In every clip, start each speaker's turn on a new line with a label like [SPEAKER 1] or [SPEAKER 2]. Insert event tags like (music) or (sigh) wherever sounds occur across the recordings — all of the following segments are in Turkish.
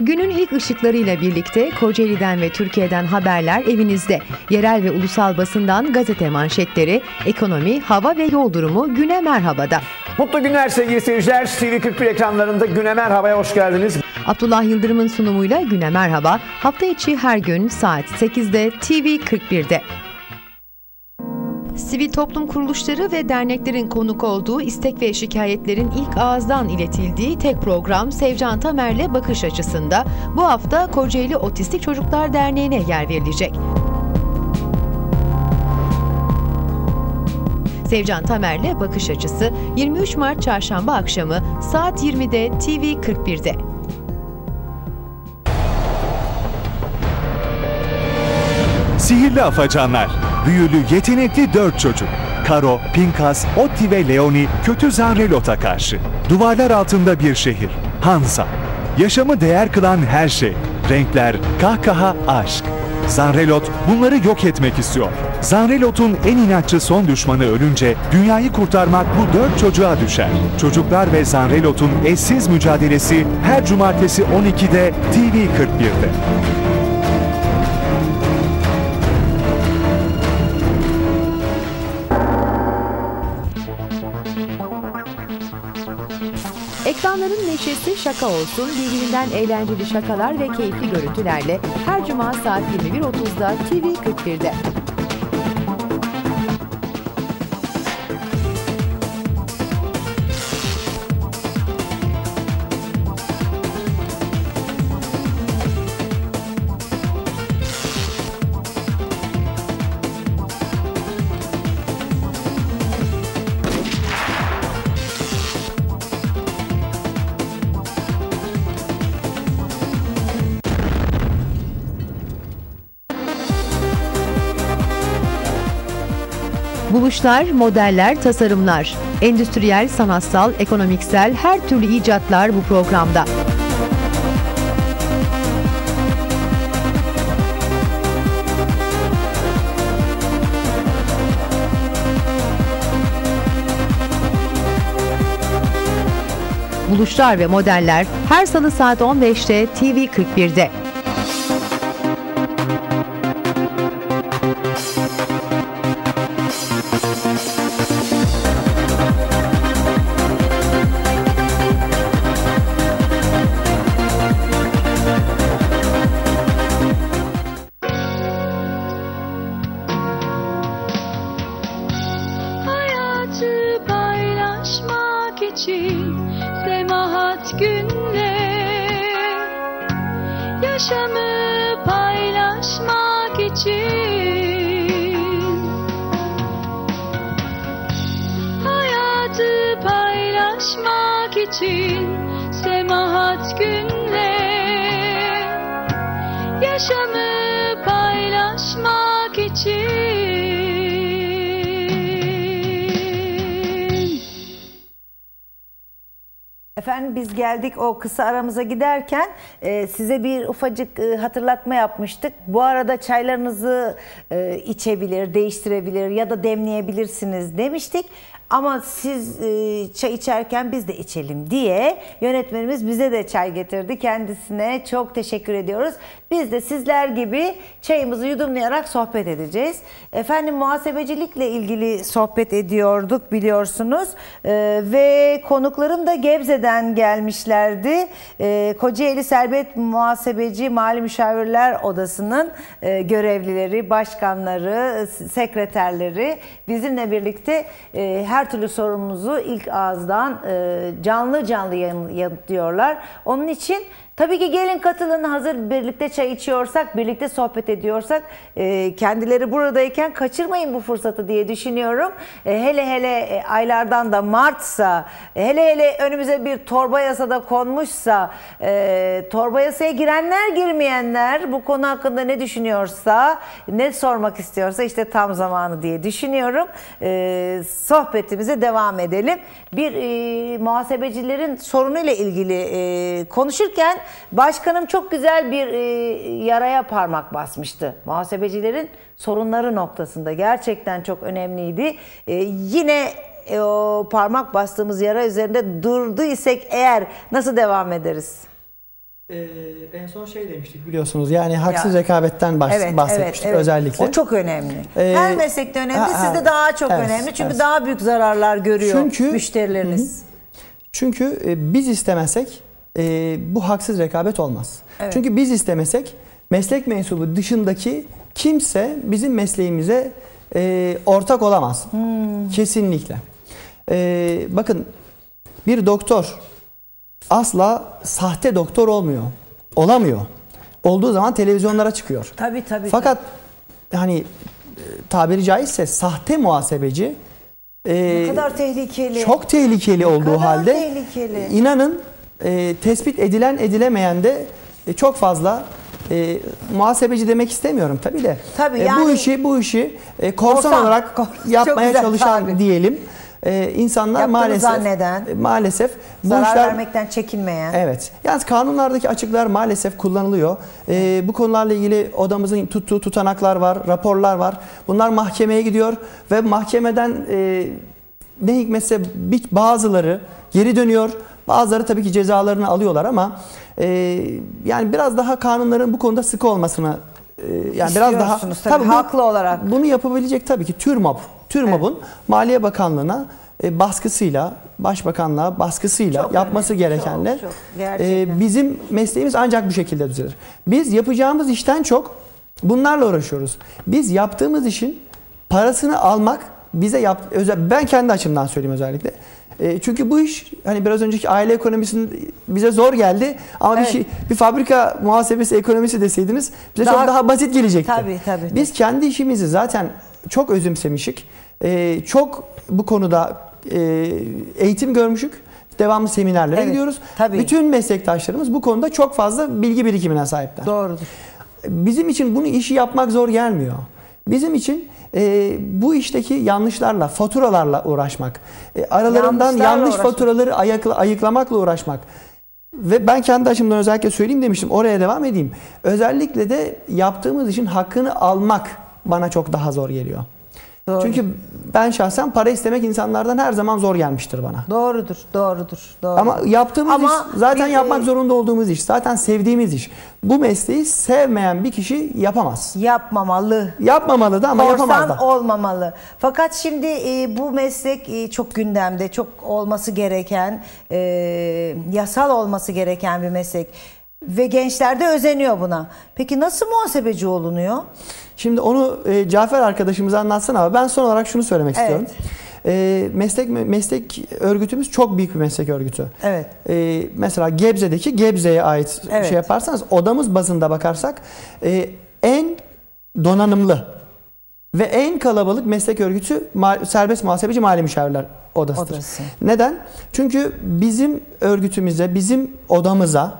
[SPEAKER 1] Günün ilk ışıklarıyla birlikte Kocaeli'den ve Türkiye'den haberler evinizde. Yerel ve ulusal basından gazete manşetleri, ekonomi, hava ve yol durumu güne merhabada.
[SPEAKER 2] Mutlu günler sevgili seyirciler. TV41 ekranlarında Güne Merhaba'ya hoş geldiniz.
[SPEAKER 1] Abdullah Yıldırım'ın sunumuyla Güne Merhaba hafta içi her gün saat 8'de TV41'de. Sivil toplum kuruluşları ve derneklerin konuk olduğu istek ve şikayetlerin ilk ağızdan iletildiği tek program Sevcan Tamer'le Bakış Açısı'nda bu hafta Kocaeli Otistik Çocuklar Derneği'ne yer verilecek. Sevcan Tamer'le Bakış Açısı 23 Mart Çarşamba akşamı saat 20'de TV41'de.
[SPEAKER 3] Sihirli Afacanlar Büyülü yetenekli dört çocuk. Karo, Pinkas, Otti ve Leoni kötü Zanrelot'a karşı. Duvarlar altında bir şehir. Hansa. Yaşamı değer kılan her şey. Renkler, kahkaha, aşk. Zanrelot bunları yok etmek istiyor. Zanrelot'un en inatçı son düşmanı ölünce dünyayı kurtarmak bu dört çocuğa düşer. Çocuklar ve Zanrelot'un eşsiz mücadelesi her cumartesi 12'de TV41'de.
[SPEAKER 1] Ekranların neşesi şaka olsun, birbirinden eğlenceli şakalar ve keyifli görüntülerle her cuma saat 21.30'da TV41'de. Buluşlar, modeller, tasarımlar, endüstriyel, sanatsal, ekonomiksel her türlü icatlar bu programda. buluşlar ve modeller her salı saat 15'te
[SPEAKER 4] TV 41'de. İçin semahat günde Yaşamı paylaşmak için
[SPEAKER 5] Efendim biz geldik o kısa aramıza giderken e, size bir ufacık e, hatırlatma yapmıştık. Bu arada çaylarınızı e, içebilir, değiştirebilir ya da demleyebilirsiniz demiştik. Ama siz e, çay içerken biz de içelim diye yönetmenimiz bize de çay getirdi. Kendisine çok teşekkür ediyoruz. Biz de sizler gibi çayımızı yudumlayarak sohbet edeceğiz. Efendim muhasebecilikle ilgili sohbet ediyorduk biliyorsunuz. E, ve konuklarım da Gebze'den gelmişlerdi. E, Kocaeli Serbest Muhasebeci Mali Müşavirler Odası'nın e, görevlileri, başkanları, sekreterleri bizimle birlikte e, her türlü sorumuzu ilk ağızdan e, canlı canlı yan- yanıtlıyorlar. Onun için Tabii ki gelin katılın hazır birlikte çay içiyorsak, birlikte sohbet ediyorsak e, kendileri buradayken kaçırmayın bu fırsatı diye düşünüyorum. E, hele hele e, aylardan da Mart'sa, e, hele hele önümüze bir torba yasa da konmuşsa, e, torba yasaya girenler girmeyenler bu konu hakkında ne düşünüyorsa, ne sormak istiyorsa işte tam zamanı diye düşünüyorum. E, sohbetimize devam edelim. Bir e, muhasebecilerin sorunuyla ilgili e, konuşurken başkanım çok güzel bir e, yaraya parmak basmıştı. Muhasebecilerin sorunları noktasında gerçekten çok önemliydi. E, yine e, o parmak bastığımız yara üzerinde durdu isek eğer nasıl devam ederiz?
[SPEAKER 6] Ee, en son şey demiştik biliyorsunuz yani haksız
[SPEAKER 5] Ya.
[SPEAKER 6] rekabetten bahs-
[SPEAKER 5] Evet,
[SPEAKER 6] bahsetmiştik
[SPEAKER 5] evet, evet.
[SPEAKER 6] özellikle.
[SPEAKER 5] O çok önemli.
[SPEAKER 6] Ee,
[SPEAKER 5] Her meslekte önemli,
[SPEAKER 6] ha, ha.
[SPEAKER 5] sizde daha çok
[SPEAKER 6] Evet,
[SPEAKER 5] önemli. Çünkü
[SPEAKER 6] evet.
[SPEAKER 5] daha büyük zararlar görüyor
[SPEAKER 6] Çünkü-
[SPEAKER 5] müşterileriniz.
[SPEAKER 6] Çünkü e, biz istemesek e, bu haksız rekabet olmaz.
[SPEAKER 5] Evet.
[SPEAKER 6] Çünkü biz istemesek meslek mensubu dışındaki kimse bizim mesleğimize e, ortak olamaz.
[SPEAKER 5] Hmm.
[SPEAKER 6] Kesinlikle. E, bakın bir doktor asla sahte doktor olmuyor. Olamıyor. Olduğu zaman televizyonlara çıkıyor.
[SPEAKER 5] Tabii tabii.
[SPEAKER 6] Fakat hani e, tabiri caizse sahte muhasebeci e,
[SPEAKER 5] ne kadar tehlikeli.
[SPEAKER 6] çok tehlikeli olduğu
[SPEAKER 5] kadar
[SPEAKER 6] halde
[SPEAKER 5] tehlikeli.
[SPEAKER 6] inanın e, tespit edilen edilemeyen de e, çok fazla e, muhasebeci demek istemiyorum tabii de.
[SPEAKER 5] Tabii
[SPEAKER 6] E, bu
[SPEAKER 5] yani-
[SPEAKER 6] işi bu işi e, korsan,
[SPEAKER 5] Korsan,
[SPEAKER 6] olarak (laughs) yapmaya
[SPEAKER 5] güzel
[SPEAKER 6] çalışan
[SPEAKER 5] tabir.
[SPEAKER 6] diyelim. E, insanlar
[SPEAKER 5] Yaptığını
[SPEAKER 6] maalesef
[SPEAKER 5] zanneden,
[SPEAKER 6] e, maalesef bu
[SPEAKER 5] Zarar
[SPEAKER 6] işler
[SPEAKER 5] vermekten çekinmeyen.
[SPEAKER 6] Evet. Yalnız kanunlardaki açıklar maalesef kullanılıyor. Ee, bu konularla ilgili odamızın tuttuğu tutanaklar var, raporlar var. Bunlar mahkemeye gidiyor ve mahkemeden e, ne hikmetse bazıları geri dönüyor. Bazıları tabii ki cezalarını alıyorlar ama e, yani biraz daha kanunların bu konuda sıkı olmasını e, yani biraz daha
[SPEAKER 5] İstiyorsunuz tabii,
[SPEAKER 6] bu-
[SPEAKER 5] haklı olarak.
[SPEAKER 6] bunu yapabilecek tabii ki TÜRMOB. TÜRMOB'un Maliye Bakanlığı'na e, baskısıyla, Başbakanlığa baskısıyla
[SPEAKER 5] Çok
[SPEAKER 6] yapması
[SPEAKER 5] önemli,
[SPEAKER 6] gerekenle
[SPEAKER 5] çok, çok.
[SPEAKER 6] E, bizim mesleğimiz ancak bu şekilde düzelir. Biz yapacağımız işten çok bunlarla uğraşıyoruz. Biz yaptığımız işin parasını almak bize yap özel ben kendi açımdan söyleyeyim özellikle. E, çünkü bu iş hani biraz önceki aile ekonomisinin bize zor geldi ama
[SPEAKER 5] Evet.
[SPEAKER 6] bir şey bir fabrika muhasebesi ekonomisi deseydiniz bize
[SPEAKER 5] Daha-
[SPEAKER 6] çok daha basit gelecekti.
[SPEAKER 5] Tabii, tabii.
[SPEAKER 6] Biz kendi işimizi zaten çok özümsemişik. E, çok bu konuda e, eğitim görmüşük. Devamlı seminerlere
[SPEAKER 5] Evet,
[SPEAKER 6] gidiyoruz.
[SPEAKER 5] tabii.
[SPEAKER 6] Bütün meslektaşlarımız bu konuda çok fazla bilgi birikimine sahipler.
[SPEAKER 5] Doğrudur.
[SPEAKER 6] Bizim için bunu işi yapmak zor gelmiyor. Bizim için e, bu işteki yanlışlarla, faturalarla uğraşmak, e, aralarından yanlış
[SPEAKER 5] uğraşmak.
[SPEAKER 6] faturaları ayakla, ayıklamakla uğraşmak. Ve ben kendi açımdan özellikle söyleyeyim demiştim. Oraya devam edeyim. Özellikle de yaptığımız işin hakkını almak bana çok daha zor geliyor.
[SPEAKER 5] Doğru.
[SPEAKER 6] Çünkü ben şahsen para istemek insanlardan her zaman zor gelmiştir bana.
[SPEAKER 5] Doğrudur, doğrudur, doğru.
[SPEAKER 6] Ama yaptığımız
[SPEAKER 5] Ama
[SPEAKER 6] iş zaten
[SPEAKER 5] bir-
[SPEAKER 6] yapmak zorunda olduğumuz iş. Zaten sevdiğimiz iş. Bu mesleği sevmeyen bir kişi yapamaz.
[SPEAKER 5] yapmamalı.
[SPEAKER 6] Yapmamalı da ama yapamaz
[SPEAKER 5] Korsan
[SPEAKER 6] da.
[SPEAKER 5] olmamalı. Fakat şimdi e, bu meslek e, çok gündemde, çok olması gereken, e, yasal olması gereken bir meslek. Ve gençler de özeniyor buna. Peki nasıl muhasebeci olunuyor?
[SPEAKER 6] Şimdi onu e, Cafer arkadaşımıza anlatsana ama ben son olarak şunu söylemek
[SPEAKER 5] Evet.
[SPEAKER 6] istiyorum. E, meslek meslek örgütümüz çok büyük bir meslek örgütü.
[SPEAKER 5] Evet.
[SPEAKER 6] E, mesela Gebze'deki Gebze'ye ait
[SPEAKER 5] Evet.
[SPEAKER 6] şey yaparsanız odamız bazında bakarsak e, en donanımlı ve en kalabalık meslek örgütü ma- serbest muhasebeci mali müşavirler odasıdır.
[SPEAKER 5] Odası.
[SPEAKER 6] Neden? Çünkü bizim örgütümüze, bizim odamıza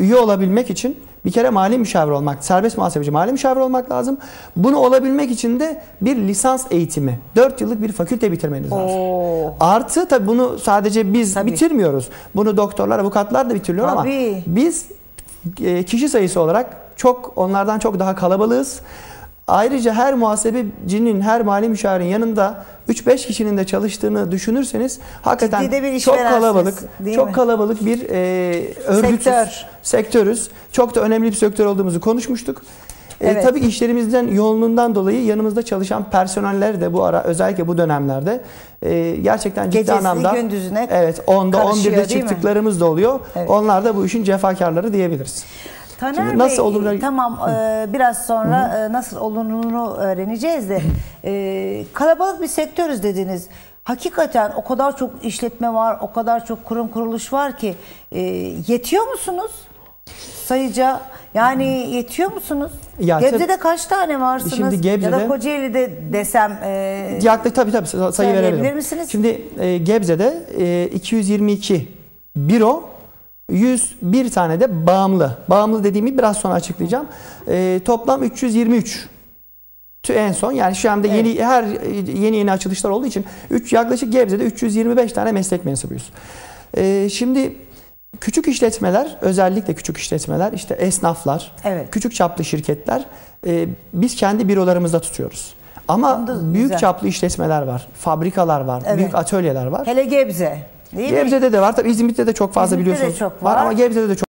[SPEAKER 6] üye olabilmek için bir kere mali müşavir olmak, serbest muhasebeci mali müşavir olmak lazım. Bunu olabilmek için de bir lisans eğitimi, 4 yıllık bir fakülte bitirmeniz lazım.
[SPEAKER 5] Oo.
[SPEAKER 6] Artı tabii bunu sadece biz
[SPEAKER 5] Tabii.
[SPEAKER 6] bitirmiyoruz. Bunu doktorlar, avukatlar da bitiriyor ama biz e, kişi sayısı olarak çok onlardan çok daha kalabalığız. Ayrıca her muhasebecinin, her mali müşavirin yanında 3-5 kişinin de çalıştığını düşünürseniz hakikaten çok kalabalık, çok
[SPEAKER 5] mi?
[SPEAKER 6] kalabalık bir e, örgütüz,
[SPEAKER 5] Sektör.
[SPEAKER 6] sektörüz. Çok da önemli bir sektör olduğumuzu konuşmuştuk. E,
[SPEAKER 5] Evet.
[SPEAKER 6] tabii işlerimizden yoğunluğundan dolayı yanımızda çalışan personeller de bu ara özellikle bu dönemlerde e, gerçekten ciddi
[SPEAKER 5] Gecesi,
[SPEAKER 6] anlamda
[SPEAKER 5] gündüzü
[SPEAKER 6] evet 10'da
[SPEAKER 5] karışıyor,
[SPEAKER 6] 11'de
[SPEAKER 5] değil mi?
[SPEAKER 6] çıktıklarımız da oluyor.
[SPEAKER 5] Evet.
[SPEAKER 6] Onlar da bu işin cefakarları diyebiliriz.
[SPEAKER 5] Taner
[SPEAKER 6] Şimdi nasıl
[SPEAKER 5] Bey,
[SPEAKER 6] olurlar-
[SPEAKER 5] tamam e, biraz sonra e, nasıl olunduğunu öğreneceğiz de e, kalabalık bir sektörüz dediniz. Hakikaten o kadar çok işletme var, o kadar çok kurum kuruluş var ki e, yetiyor musunuz? Sayıca yani yetiyor musunuz?
[SPEAKER 6] Ya
[SPEAKER 5] Gebze'de
[SPEAKER 6] tabii-
[SPEAKER 5] kaç tane varsınız?
[SPEAKER 6] Şimdi
[SPEAKER 5] ya da
[SPEAKER 6] Gebze'de-
[SPEAKER 5] Kocaeli'de desem e,
[SPEAKER 6] Yaklaşık tabii tabii sayı
[SPEAKER 5] Söyleyebilir
[SPEAKER 6] verebilirim.
[SPEAKER 5] misiniz?
[SPEAKER 6] Şimdi e, Gebze'de e, 222 büro 101 tane de bağımlı. Bağımlı dediğimi biraz sonra açıklayacağım. E, toplam 323 Tü- en son yani şu anda yeni her yeni yeni açılışlar olduğu için 3 yaklaşık Gebze'de 325 tane meslek mensubuyuz. E, şimdi küçük işletmeler özellikle küçük işletmeler işte esnaflar,
[SPEAKER 5] Evet.
[SPEAKER 6] küçük çaplı şirketler e, biz kendi bürolarımızda tutuyoruz. Ama
[SPEAKER 5] Anladım,
[SPEAKER 6] büyük
[SPEAKER 5] güzel.
[SPEAKER 6] çaplı işletmeler var, fabrikalar var,
[SPEAKER 5] Evet.
[SPEAKER 6] büyük atölyeler var.
[SPEAKER 5] hele Gebze değil mi?
[SPEAKER 6] Gebze'de de var. Tabii İzmit'te de çok fazla
[SPEAKER 5] İzmit'te de
[SPEAKER 6] biliyorsunuz.
[SPEAKER 5] çok
[SPEAKER 6] var
[SPEAKER 5] var.
[SPEAKER 6] ama Gebze'de de çok